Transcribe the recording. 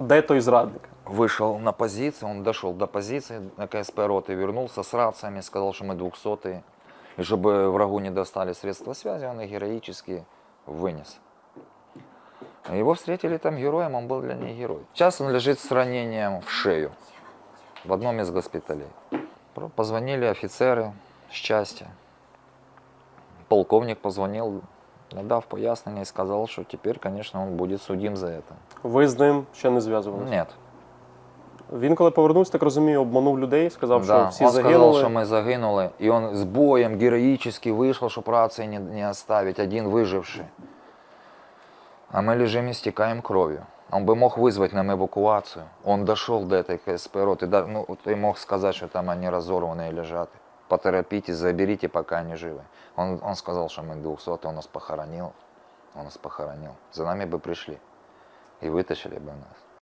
Де той зрадник? Вышел на позицию, он дошел до позиции на КСП роты, вернулся с рациями, сказал, что мы двухсотые. И чтобы врагу не достали средства связи, он их героически вынес. Его встретили там героем, он был для них герой. Сейчас он лежит с ранением в шею в одном из госпиталей. Позвонили офицеры счастья. Полковник позвонил, дав пояснение и сказал, что теперь, конечно, он будет судим за это. Ви з ним ще не зв'язувалися? Нет, Він, коли повернувся, так розумію, обманув людей, сказав, да, що всі он загинули. сказал, что мы загинули, и он с боем героически вышел, чтобы рации не, не оставить, один выживший. А мы лежим и стекаем кровью. Он бы мог вызвать нам эвакуацию. Он дошел до этой КСП роты, да, ну, ты мог сказать, что там они разорванные лежат. Поторопитесь, заберите, пока они живы. Он, он сказал, что мы 200, он нас похоронил. Он нас похоронил. За нами бы пришли и вытащили бы нас.